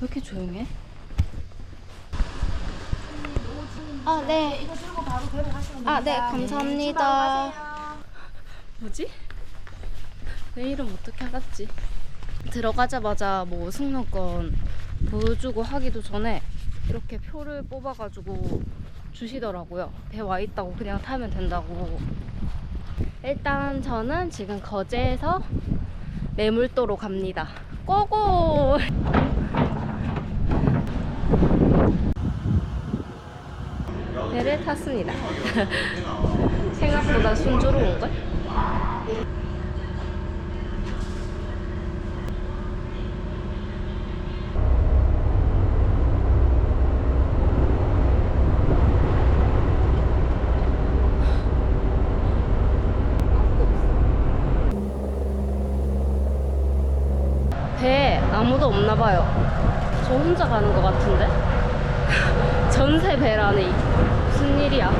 이렇게 조용해? 아, 네. 이거 들고 바로 배로 가시면 됩니다. 아, 네, 감사합니다. 뭐지? 내 이름 어떻게 알았지? 들어가자마자 뭐 승무권 보여주고 하기도 전에 이렇게 표를 뽑아가지고 주시더라고요. 배 와 있다고 그냥 타면 된다고. 일단 저는 지금 거제에서 매물도로 갑니다. 고고! 배를 탔습니다. 생각보다 순조로운걸? 배에 아무도 없나 봐요. 저 혼자 가는 것 같은데? 전세 배라니. 무슨 일이야?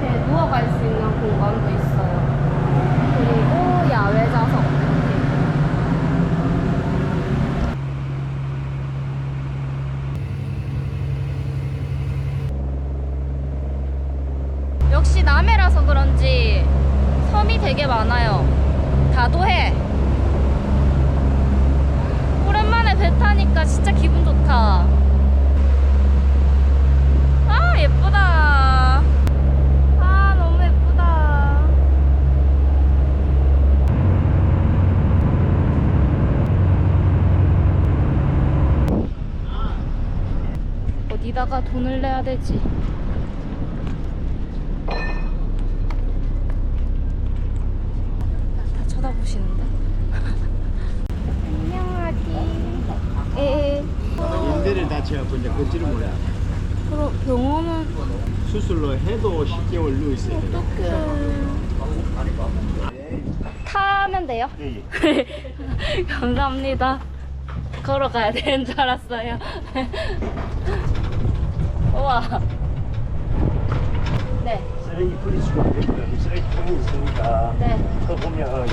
배에 누워갈 수 있는 공간도 있어요. 그리고 야외 좌석. 역시 남해라서 그런지 섬이 되게 많아요. 다도해. 오랜만에 배 타니까 진짜 기분 좋다. 아, 예쁘다. 아, 너무 예쁘다. 어디다가 내야 되지? 다 쳐다보시는데? 안녕하지. 예. 인대를 다쳐갖고 이제 걷지를 몰라. 그럼 병원은 수술로 해도 10개월 누워 있어야 돼. 타면 돼요? 예, 예. 감사합니다. 걸어가야 되는 줄 알았어요. 우와. 네, 쓰레기 분리수거 되고요. 쓰레기통이 있으니까 네, 또 보면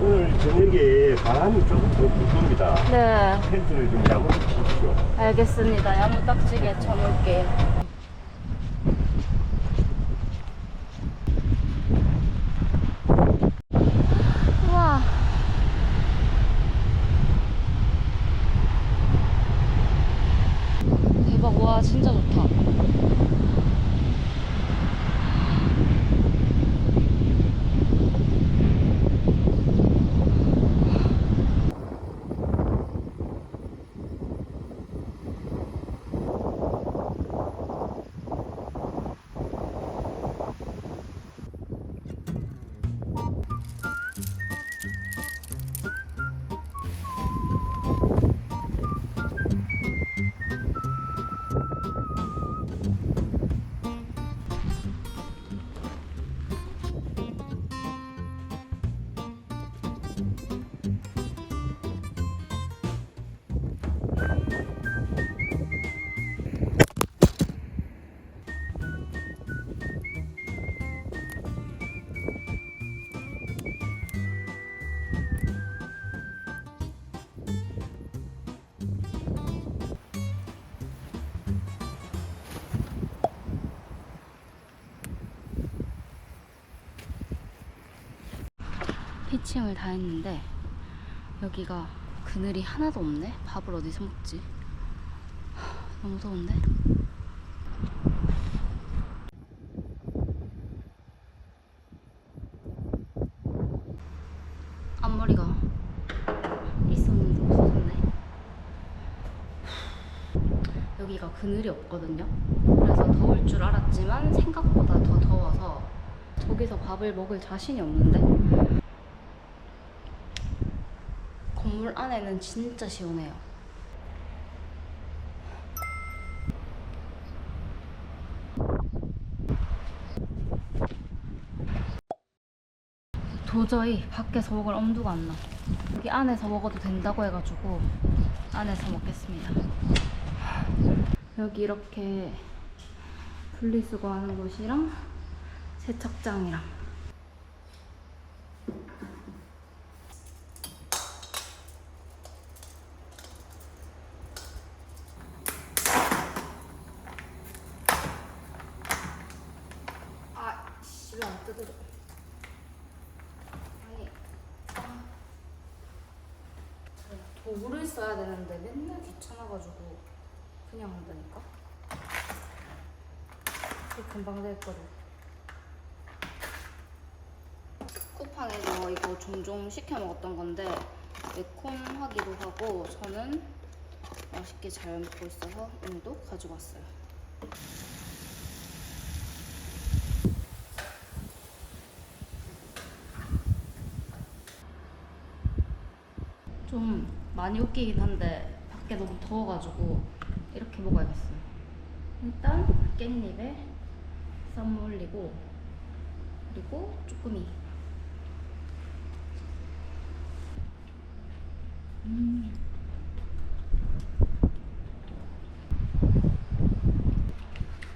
오늘 저녁에 바람이 조금 더 불 겁니다. 네. 텐트를 좀 야구 치십시오. 알겠습니다. 야무딱지게 쳐놓을게요. 피칭을 다 했는데 여기가 그늘이 하나도 없네. 밥을 어디서 먹지? 하, 너무 더운데. 앞머리가 있었는데 없어졌네. 여기가 그늘이 없거든요. 그래서 더울 줄 알았지만 생각보다 더 더워서 저기서 밥을 먹을 자신이 없는데 건물 안에는 진짜 시원해요. 도저히 밖에서 먹을 엄두가 안 나. 여기 안에서 먹어도 된다고 해가지고 안에서 먹겠습니다. 여기 이렇게 분리수거하는 곳이랑 세척장이랑 도구를 써야 되는데 맨날 귀찮아가지고 그냥 한다니까. 거를. 쿠팡에서 이거 종종 시켜 먹었던 건데 매콤하기도 하고 저는 맛있게 잘 먹고 있어서 오늘도 가지고 왔어요. 좀 많이 웃기긴 한데 밖에 너무 더워가지고 이렇게 먹어야겠어요. 일단 깻잎에 쌈 올리고 그리고 쭈꾸미. 음.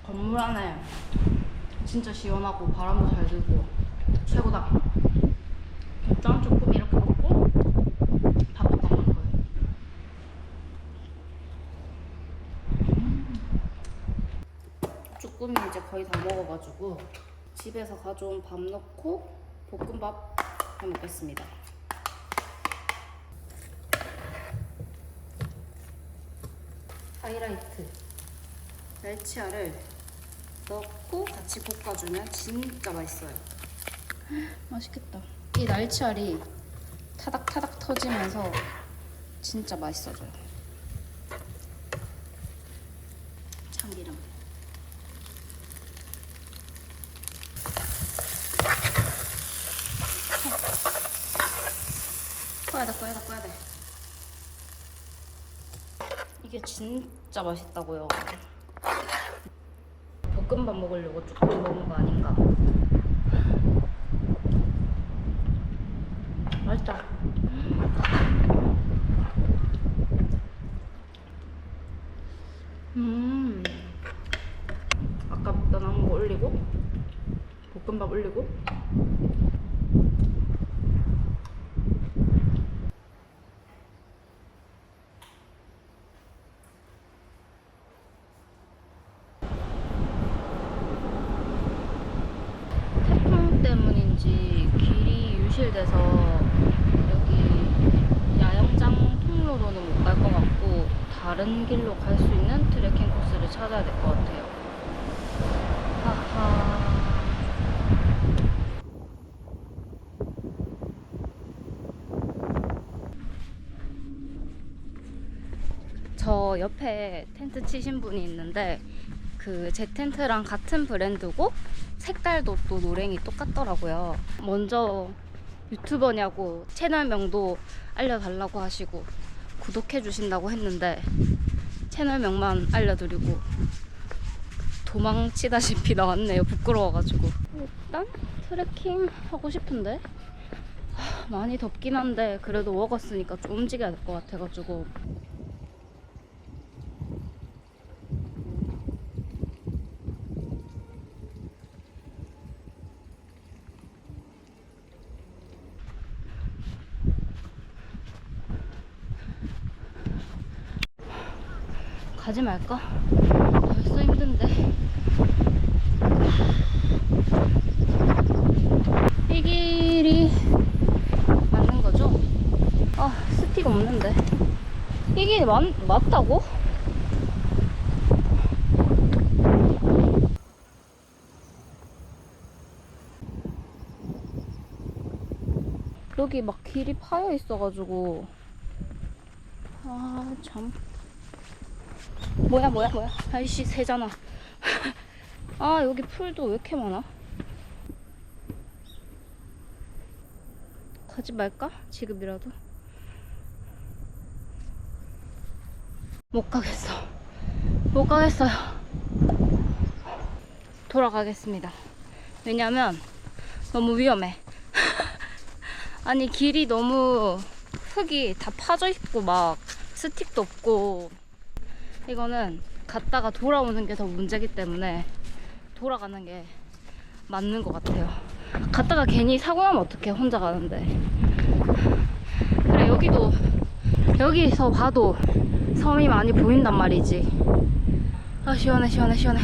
건물 안에 진짜 시원하고 바람도 잘 들고 최고다. 짠 쭈꾸미 이렇게 먹고 밥 볶아 먹을 거예요. 음. 쭈꾸미 이제 거의 다 먹어가지고 집에서 가져온 밥 넣고 볶음밥 해 먹겠습니다. 하이라이트 멸치알을 넣고 같이 볶아주면 진짜 맛있어요. 맛있겠다. 이 날치알이 타닥타닥 터지면서 진짜 맛있어져요. 참기름. 꺼야 돼, 꺼야 돼, 꺼야 돼. 이게 진짜 맛있다고요. 볶음밥 먹으려고 쭈꾸미 먹은 거 아닌가? 맛있다. 음. 아까 먹다 남은 거 올리고, 볶음밥 올리고. 태풍 때문인지 길이 유실돼서 여기 야영장 통로로는 못 갈 것 같고 다른 길로 갈 수 있는 트레킹 코스를 찾아야 될 것 같아요. 하하. 저 옆에 텐트 치신 분이 있는데 그 제 텐트랑 같은 브랜드고 색깔도 또 노랭이 똑같더라고요. 먼저 유튜버냐고 채널명도 알려달라고 하시고 구독해 주신다고 했는데 채널명만 알려드리고 도망치다시피 나왔네요. 부끄러워가지고 일단 트레킹 하고 싶은데 하, 많이 덥긴 한데 그래도 먹었으니까 좀 움직여야 될 것 같아가지고 가지 말까? 벌써 힘든데. 이 길이 맞는 거죠? 아, 스틱 없는데. 이 길이 맞, 맞다고? 여기 막 길이 파여 있어가지고. 아, 참. 뭐야 뭐야 뭐야? 아이씨 새잖아. 아 여기 풀도 왜 이렇게 많아? 가지 말까? 지금이라도? 못 가겠어. 못 가겠어요. 돌아가겠습니다. 왜냐면 너무 위험해. 아니 길이 너무 흙이 다 파져 있고 막 스틱도 없고 이거는 갔다가 돌아오는 게 더 문제기 때문에 돌아가는 게 맞는 것 같아요. 갔다가 괜히 사고 나면 어떡해, 혼자 가는데. 그래, 여기도, 여기서 봐도 섬이 많이 보인단 말이지. 아, 시원해, 시원해, 시원해.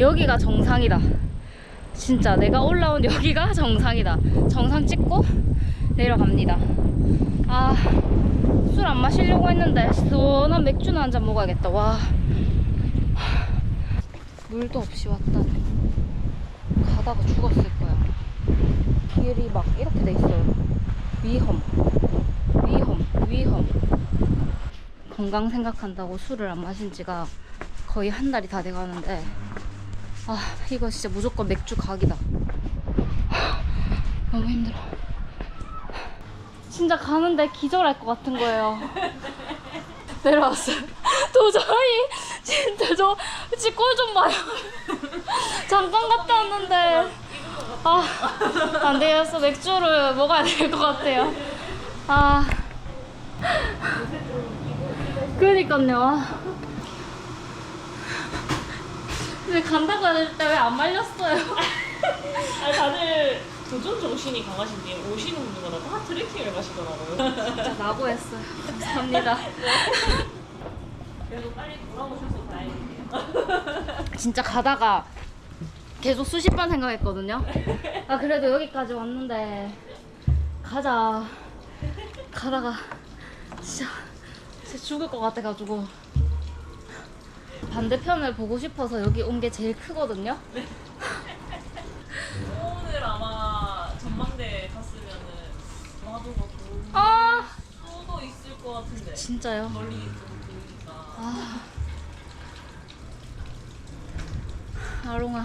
여기가 정상이다. 진짜 내가 올라온 여기가 정상이다. 정상 찍고 내려갑니다. 아, 술 안 마시려고 했는데 시원한 맥주나 한 잔 먹어야겠다. 와. 물도 없이 왔다니. 가다가 죽었을 거야. 길이 막 이렇게 돼 있어요. 위험. 위험. 위험. 건강 생각한다고 술을 안 마신 지가 거의 한 달이 다 돼가는데 아 이거 진짜 무조건 맥주 각이다. 너무 힘들어. 진짜 가는데 기절할 것 같은 거예요. 내려왔어요. 도저히 진짜 저 진짜 꼴좀 봐요. 잠깐 갔다 왔는데 아 안 되겠어 맥주를 먹어야 될 것 같아요. 아 그러니까요. 아. 근데 간다고 할때왜 안 말렸어요? 아니 다들 도전 정신이 강하신데 오시는 분들마다 다 트레킹을 가시더라고요. 진짜 나고했어요. 감사합니다. 그래도 빨리 돌아오셔서 다행이네요. 진짜 가다가 계속 수십 번 생각했거든요. 아 그래도 여기까지 왔는데 가자. 가다가 진짜, 진짜 죽을 것 같아가지고 반대편을 보고 싶어서 여기 온 게 제일 크거든요. 오늘 아마 전망대 갔으면은 마도가 좋은 아 수도 있을 것 같은데 진짜요? 멀리 좀 보이니까. 아 아롱아.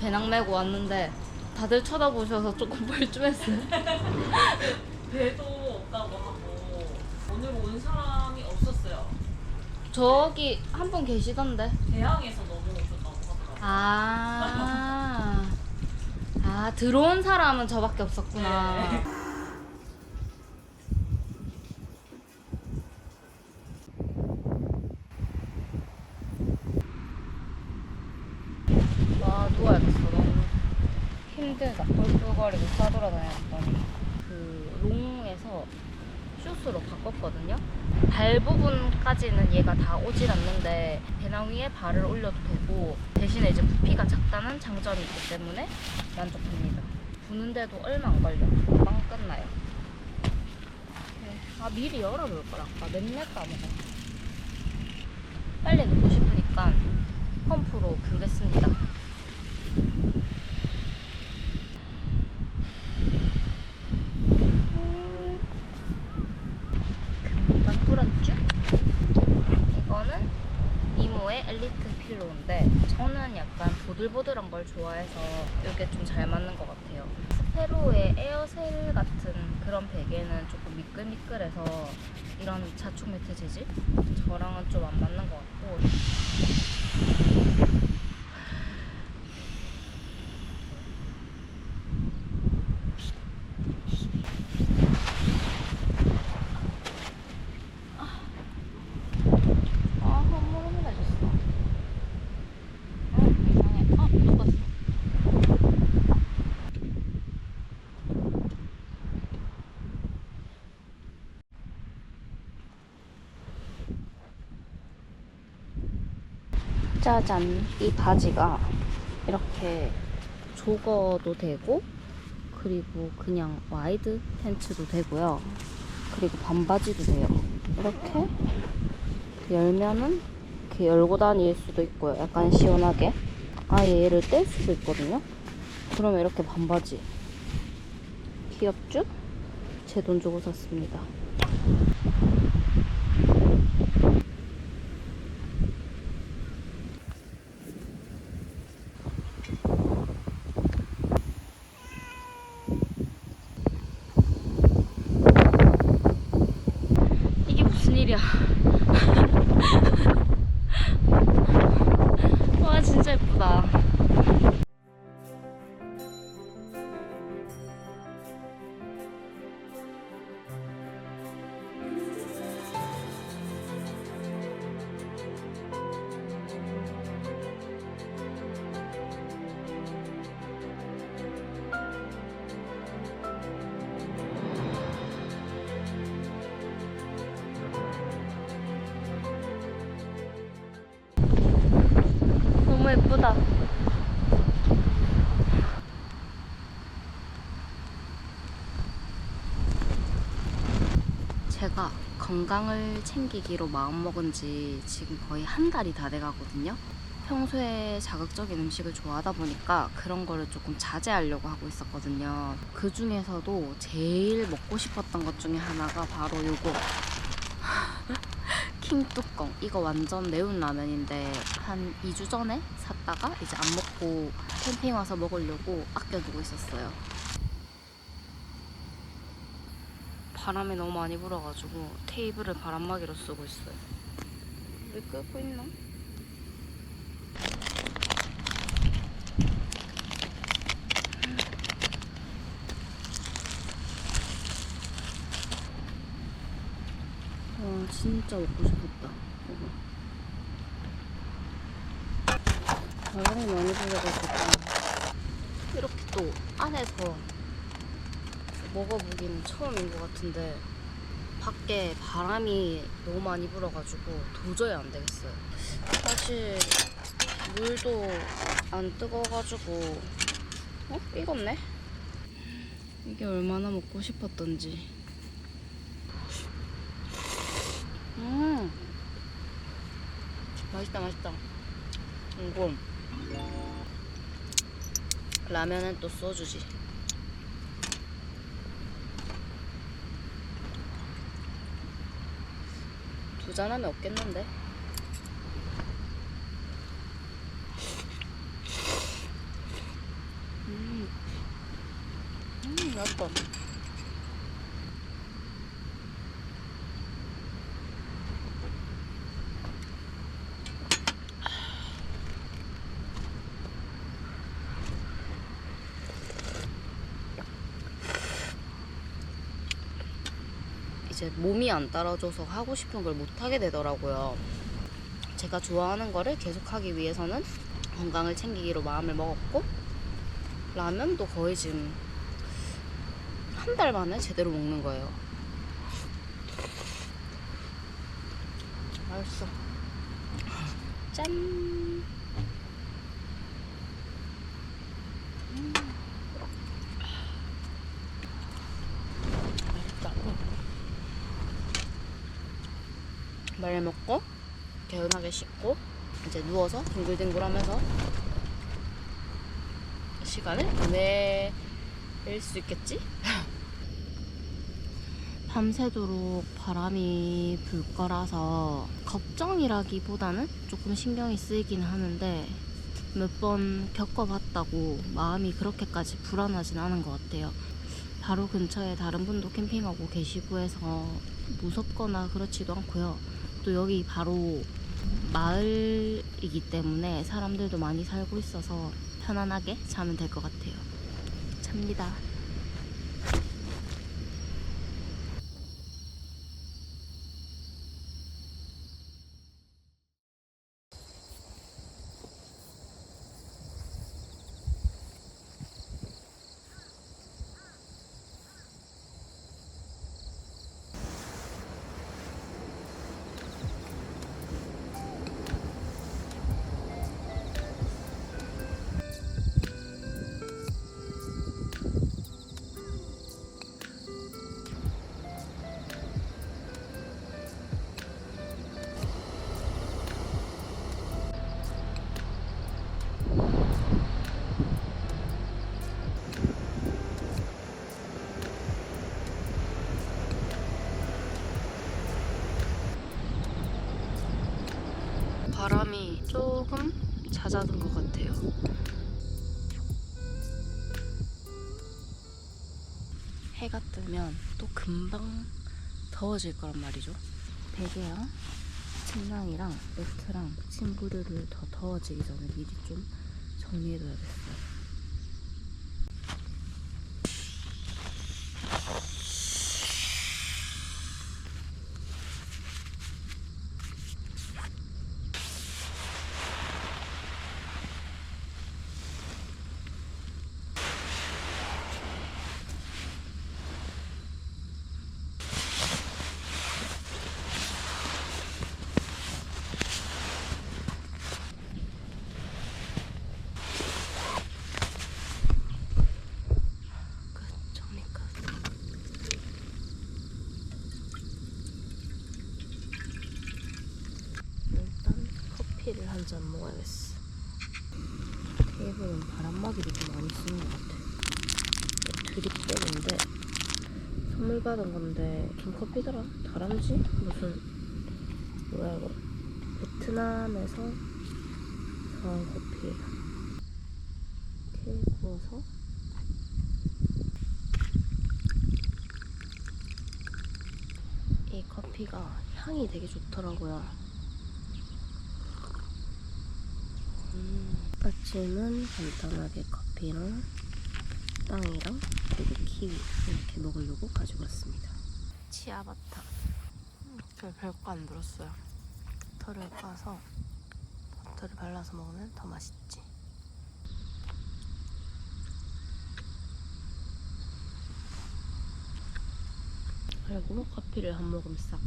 배낭 메고 왔는데 다들 쳐다보셔서 조금 뻘쭘했어요. 배도 없다고 하고 오늘 온 사람이 없었어요. 저기 한 분 계시던데. 대항에서 넘어오셨다고 하더라고요. 아, 아 들어온 사람은 저밖에 없었구나. 네. 와 누워야겠어. 너무 힘들다. 꿀꿀거리고 싸돌아다녔더니 그 롱에서 슛으로 바꿨거든요. 발 부분까지는 얘가 다 오질 않는데 배낭 위에 발을 올려도 되고 대신에 이제 부피가 작다는 장점이 있기 때문에 만족합니다. 부는데도 얼마 안 걸려. 금방 끝나요. 네. 아 미리 열어놓을 걸 아까 맨날 까먹어. 빨리 넣고 싶으니까 펌프로 부겠습니다. 금방 뚫었죠? 이거는 이모의 엘리트 필로인데 저는 약간 보들보들한 걸 좋아해서 이게 좀 잘 맞는 것 같아요. 스페로의 에어셀 같은 그런 베개는 조금 미끌미끌해서 이런 자충 매트 재질 저랑은 좀 안 맞는 것 아, 허물허물해졌어. 아, 이상해. 아, 녹았어. 짜잔. 이 바지가 이렇게 조거도 되고, 그리고 그냥 와이드 팬츠도 되고요. 그리고 반바지도 돼요. 이렇게 열면은 이렇게 열고 다닐 수도 있고요. 약간 시원하게. 아예 얘를 뗄 수도 있거든요. 그러면 이렇게 반바지. 귀엽죠? 제 돈 주고 샀습니다. 건강을 챙기기로 마음먹은 지 지금 거의 한 달이 다 돼가거든요. 평소에 자극적인 음식을 좋아하다 보니까 그런 거를 조금 자제하려고 하고 있었거든요. 그 중에서도 제일 먹고 싶었던 것 중에 하나가 바로 요거. 킹 뚜껑. 이거 완전 매운 라면인데 한 2주 전에 샀다가 이제 안 먹고 캠핑 와서 먹으려고 아껴두고 있었어요. 바람이 너무 많이 불어가지고 테이블을 바람막이로 쓰고 있어요. 왜 끄고 있나? 와 진짜 먹고 싶었다. 이거. 바람이 많이 불어가지고 이렇게 또 안에서 먹어보기는 처음인 것 같은데 밖에 바람이 너무 많이 불어가지고 도저히 안 되겠어요. 사실 물도 안 뜨거워가지고 어? 익었네? 이게 얼마나 먹고 싶었던지 음 맛있다 맛있다 이거 라면은 또 소주지 하면 없겠는데? 음, 음, 맛있다. 이제 몸이 안 따라줘서 하고 싶은 걸 못 하게 되더라고요. 제가 좋아하는 거를 계속하기 위해서는 건강을 챙기기로 마음을 먹었고 라면도 거의 지금 한 달 만에 제대로 먹는 거예요. 맛있어. 짠. 음. 맛있다. 말려 먹고 개운하게 씻고 이제 누워서 뒹굴뒹굴 하면서 시간을 보낼 수 있겠지? 밤새도록 바람이 불 거라서 걱정이라기보다는 조금 신경이 쓰이긴 하는데 몇 번 겪어봤다고 마음이 그렇게까지 불안하진 않은 것 같아요. 바로 근처에 다른 분도 캠핑하고 계시고 해서 무섭거나 그렇지도 않고요. 또 여기 바로 마을이기 때문에 사람들도 많이 살고 있어서 편안하게 자면 될 것 같아요. 잡니다. 잦아든 것 같아요. 해가 뜨면 또 금방 더워질 거란 말이죠. 베개랑 침낭이랑 매트랑 침구류를 더 더워지기 전에 미리 좀 정리해둬야겠어요. 커피를 한 잔 먹어야겠어. 테이블은 바람막이를 좀 많이 쓰는 것 같아. 드립백인데 선물 받은 건데 무슨 커피더라? 다람쥐? 무슨 뭐야 이거? 베트남에서 사온 커피예요. 이렇게 구워서 이 커피가 향이 되게 좋더라고요. 음, 아침은 간단하게 커피랑 빵이랑 그리고 키위 이렇게 먹으려고 가지고 왔습니다. 치아바타. 음, 별 별거 안 들었어요. 버터를 까서 버터를 발라서 먹으면 더 맛있지. 그리고 커피를 한 모금 싹.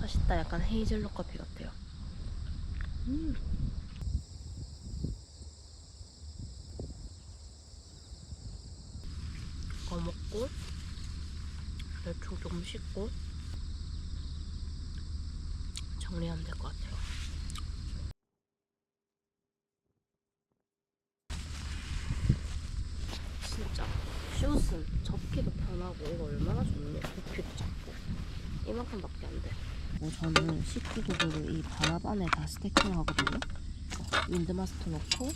맛있 다. 약간 헤이즐넛 커피 같아요. 음. 이거 먹고 대충 조금 씻고 정리하면 될 것 같아요. 진짜 숏은 접기도 편하고 이거 얼마나 좋네. 부피도 작고 이만큼밖에 안 돼. 어, 저는 식기 도구를 이 반합 안에 다 스태킹 하거든요. 어, 윈드마스터 넣고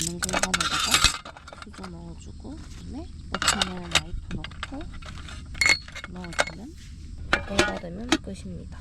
있는 공간에다가 수저 넣어주고 그다음에 오픈을 나이프 넣고 넣어주면 가 되면 끝입니다.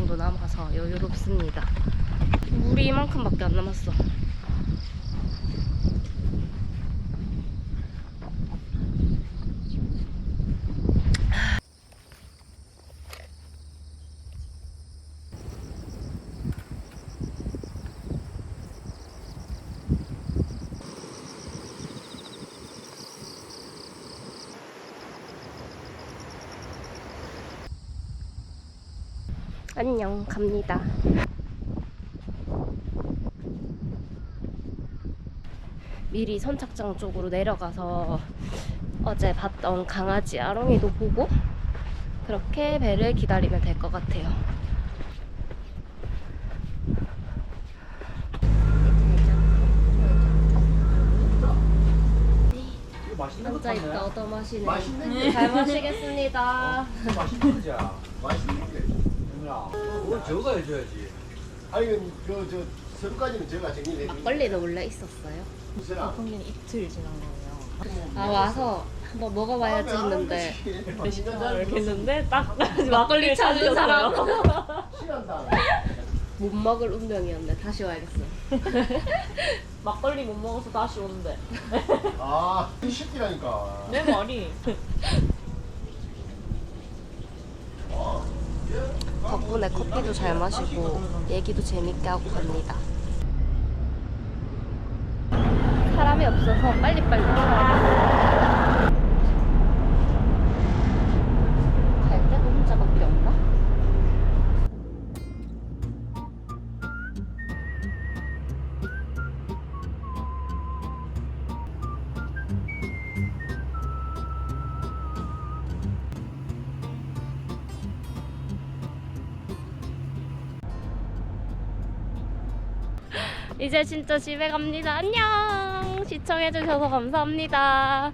정도 남아서 여유롭습니다. 물이 이만큼밖에 안 남았어. 안녕, 갑니다. 미리 선착장 쪽으로 내려가서 어제 봤던 강아지 아롱이도 보고 그렇게 배를 기다리면 될 것 같아요. 앉아 있다 얻어 마시네. 잘 마시겠습니다. 맛있는 거자. 맛있는 데. 뭘 저거 해줘야지. 아니, 그, 저, 서울까지는 제가 정리해 드릴게요. 막걸리는 원래 있었어요? 무슨아? 거기는 이틀 지난 거예요. 아 와서 한번 먹어봐야지 했는데 아, 이렇게 했는데 딱 막걸리 찾은 사람. 못 먹을 운명이었네. 다시 와야겠어. 막걸리 못 먹어서 다시 오는데 아, 이 새끼라니까. 내 말이 덕분에 커피도 잘 마시고 얘기도 재밌게 하고 갑니다. 사람이 없어서 빨리빨리 가야 이제 진짜 집에 갑니다. 안녕! 시청해주셔서 감사합니다.